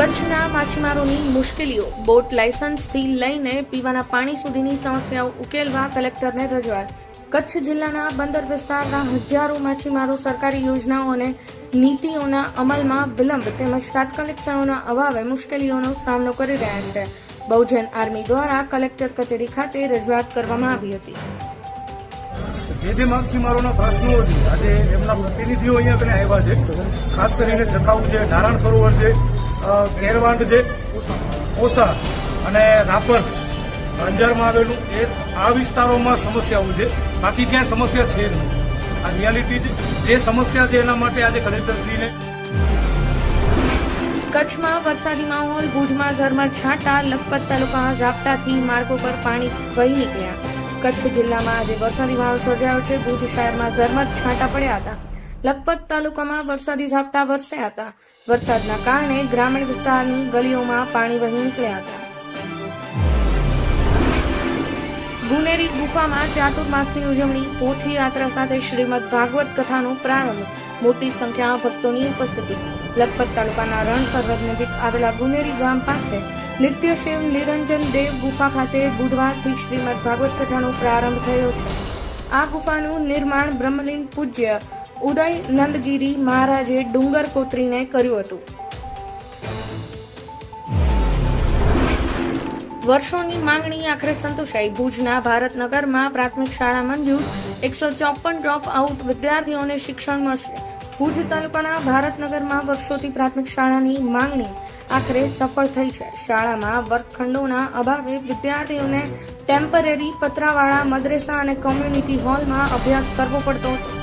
કચ્છના માછીમારોની મુશ્કેલીઓ. બોટ લાયસન્સથી લઈને પીવાના પાણી સુધીની સમસ્યાઓ ઉકેલવા કલેક્ટરને રજૂઆત. કચ્છ જિલ્લાના બંદર વિસ્તારના હજારો માછીમારો સરકારી યોજનાઓ અને નીતિઓના અમલમાં વિલંબ તેમજ તાત્કાલિક સહાયોના અભાવે મુશ્કેલીઓનો સામનો કરી રહ્યા છે. બહુજન આર્મી દ્વારા કલેક્ટર કચેરી ખાતે રજૂઆત કરવામાં આવી હતી. જે જે માછીમારોના પ્રશ્નો આજે એમના પ્રતિનિધિઓ અહીંયા આવ્યા છે. ખાસ કરીને જખાઉ છે, નારાયણ સરોવર છે અ, જે ઓસા અને રાપર અંજારમાં આવેલું એ આ વિસ્તારોમાં સમસ્યાઓ છે. બાકી ક્યાંય સમસ્યા છે નહીં. આ રિયાલિટી જે સમસ્યા છે એના માટે આજે કલેક્ટરશ્રીને કચ્છમાં વરસાદી માહોલ ભુજમાં ઝરમર છાંટા લખપત તાલુકા ઝાપટાથી માર્ગો પર પાણી વહી નીકળ્યા. કચ્છ જિલ્લામાં આજે વરસાદી માહોલ સર્જાયો છે. ભુજ શહેરમાં ઝરમર છાંટા પડ્યા હતા. લખપત તાલુકામાં વરસાદી ઝાપટા વરસ્યા હતા. વરસાદના કારણે ગ્રામીણ વિસ્તારની ગલીઓમાં પાણી વહી નીકળ્યા હતા. ગુનેરી ગુફામાં ચાતુર્માસની ઉજવણી, પોથી યાત્રા સાથે શ્રીમદ ભાગવત કથાનો પ્રારંભ. મોટી સંખ્યામાં ભક્તોની ઉપસ્થિતિ. લખપત તાલુકાના રણ સરહદ નજીક આવેલા ગુનેરી ગામ પાસે નિત્ય શિવ નિરંજન દેવ ગુફા ખાતે બુધવારથી શ્રીમદ ભાગવત કથાનો પ્રારંભ થયો છે. આ ગુફાનું નિર્માણ બ્રહ્મલીન પૂજ્ય ઉદય નંદગીરી મહારાજે ડુંગર કોતરીને કર્યું હતું. વર્ષોની માંગણી આખરે સંતોષાઈ. ભુજના ભારતનગરમાં પ્રાથમિક શાળા મંજૂર. એકસો ચોપન ડ્રોપ આઉટ વિદ્યાર્થીઓને શિક્ષણ મળશે. ભુજ તાલુકાના ભારતનગરમાં વર્ષોથી પ્રાથમિક શાળાની માંગણી આખરે સફળ થઈ છે. શાળામાં વર્ગખંડોના અભાવે વિદ્યાર્થીઓને ટેમ્પરરી પતરાવાળા મદ્રેસા અને કોમ્યુનિટી હોલમાં અભ્યાસ કરવો પડતો હતો.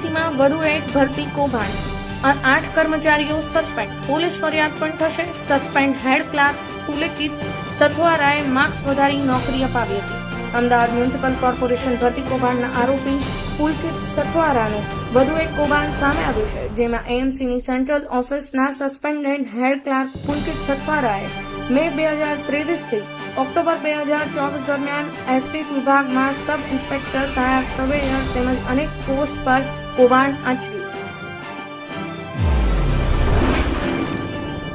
એએમસીમાં વધુ એક ભરતી કૌભાંડ. આઠ કર્મચારીઓ સસ્પેન્ડ પોલીસ ફરિયાદ પણ થશે. સસ્પેન્ડ હેડ ક્લાર્ક પુલકિત સથવારાએ માર્ક્સ વધારી નોકરી અપાવી હતી. અમદાવાદ મ્યુનિસિપલ કોર્પોરેશન ભરતી કૌભાંડના આરોપી પુલકિત સથવારાનું વધુ એક કૌભાંડ સામે આવ્યું છે, જેમાં એએમસીની સેન્ટ્રલ ઓફિસના સસ્પેન્ડેડ હેડ ક્લાર્ક પુલકિત સથવારાએ મે બે હજાર ત્રેવીસથી ઓક્ટોબર બે હજાર ચોવીસ દરમિયાન એસ્ટેટ વિભાગમાં સબ ઇન્સ્પેક્ટર સહાયક સર્વેયર તેમજ અનેક પોસ્ટ પર કૌભાંડ આચર્યું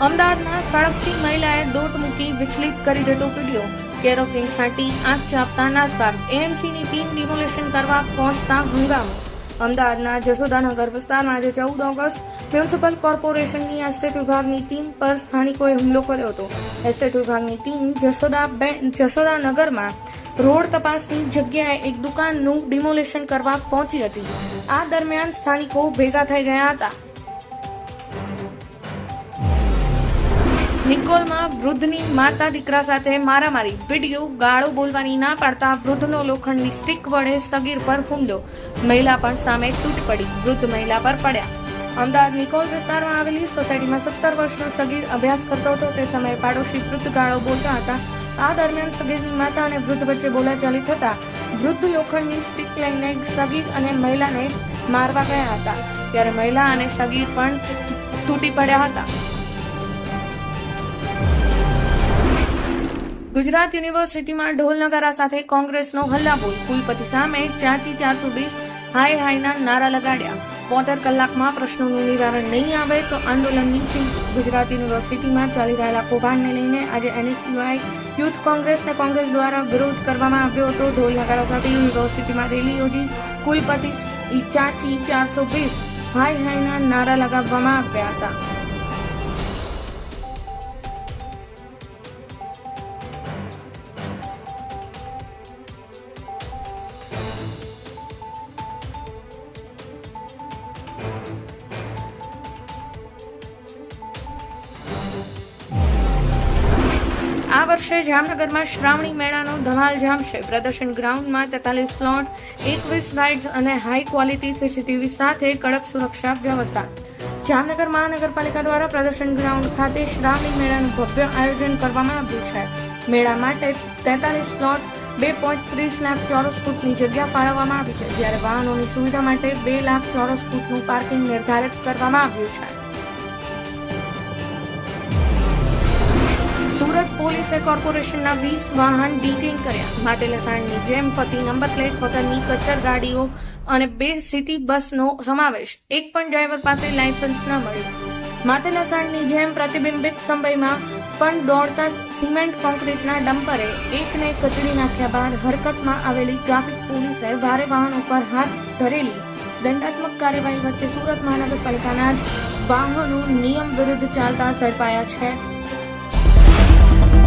અમદાવાદમાં સળગતી મહિલાએ દોટ મૂકી વિચલિત કરી દેતો વીડિયો. કેરોસીન છાંટી, આંખ ચાપતા નાસભાગ. એએમસીની ટીમ ડિમોલેશન કરવા પહોંચતા હંગામો. અમદાવાદના જશોદાનગર વિસ્તારમાં આજે ચૌદ ઓગસ્ટ મ્યુનિસિપલ કોર્પોરેશનની એસ્ટેટ વિભાગની ટીમ પર સ્થાનિકોએ હુમલો કર્યો હતો. એસ્ટેટ વિભાગની ટીમ જશોદા જશોદાનગરમાં રોડ તપાસની જગ્યાએ એક દુકાનનું ડિમોલેશન કરવા પહોંચી હતી. આ દરમિયાન સ્થાનિકો ભેગા થઈ ગયા હતા. નિકોલમાં વૃદ્ધની માતા દીકરા સાથે મારામારી. વીડિયો ગાળો બોલવાની ના પાડતા વૃદ્ધનો લોખંડની સ્ટીક વડે સગીર પર હુમલો. મહિલા પણ સામે તૂટ પડી. વૃદ્ધ મહિલા પર પડ્યા. અમદાવાદ નિકોલ વિસ્તારમાં આવેલી સોસાયટીમાં સત્તર વર્ષનો સગીર અભ્યાસ કરતો હતો. તે સમયે પાડોશી વૃદ્ધ ગાળો બોલતા હતા. આ દરમિયાન સગીરની માતા અને વૃદ્ધ વચ્ચે બોલાચાલી થતા વૃદ્ધ લોખંડની સ્ટીક લઈને સગીર અને મહિલાને મારવા ગયા હતા. ત્યારે મહિલા અને સગીર પણ તૂટી પડ્યા હતા. ગુજરાત યુનિવર્સિટીમાં ઢોલ નગારા સાથે કોંગ્રેસનો હલ્લાબોલ. કુલપતિ સામે ચાચી ચારસો વીસ હાય હાયના નારા લગાડ્યા. બોતેર કલાકમાં પ્રશ્નોનું નિવારણ નહીં આવે તો આંદોલનની ચીમકી ગુજરાત યુનિવર્સિટીમાં ચાલી રહેલા કૌભાંડને લઈને આજે એનએસયુઆઈ યુથ કોંગ્રેસને કોંગ્રેસ દ્વારા વિરોધ કરવામાં આવ્યો હતો. ઢોલ નગારા સાથે યુનિવર્સિટીમાં રેલી યોજી કુલપતિ ચાચી ચારસો વીસ હાય હાયના નારા લગાવવામાં આવ્યા હતા. વર્ષે જામનગરમાં શ્રાવણી મેળાનો ધમાલ જામશે. પ્રદર્શન ગ્રાઉન્ડમાં તેતાલીસ પ્લોટ, એકવીસ રાઇડ્સ અને હાઈ ક્વોલિટી સીસીટીવી સાથે કડક સુરક્ષા વ્યવસ્થા. જામનગર મહાનગરપાલિકા દ્વારા પ્રદર્શન ગ્રાઉન્ડ ખાતે શ્રાવણી મેળાનું ભવ્ય આયોજન કરવામાં આવ્યું છે. મેળા માટે તેતાલીસ પ્લોટ, બે પોઈન્ટ ત્રીસ લાખ ચોરસ ફૂટની જગ્યા ફાળવવામાં આવી છે. જ્યારે વાહનોની સુવિધા માટે બે લાખ ચોરસ ફૂટનું પાર્કિંગ નિર્ધારિત કરવામાં આવ્યું છે. સુરત પોલીસે કોર્પોરેશનના વીસ વાહન ડિટેઇન કર્યા. માટેલસાણની જેમ ફરતી નંબર પ્લેટ વગરની કચર ગાડીઓ અને બે સિટી બસનો સમાવેશ. એક પણ ડ્રાઈવર પાસે લાયસન્સ ન મળ્યું. માતેલાસાણની જેમ પ્રતિબિંબિત સમયમાં પણ દોડતા સિમેન્ટ કોન્ક્રીટના ડમ્પરે એકને કચડી નાખ્યા બાદ હરકતમાં આવેલી ટ્રાફિક પોલીસે ભારે વાહન ઉપર હાથ ધરેલી દંડાત્મક કાર્યવાહી વચ્ચે સુરત મહાનગરપાલિકાના જ વાહનો નિયમ વિરુદ્ધ ચાલતા ઝડપાયા છે.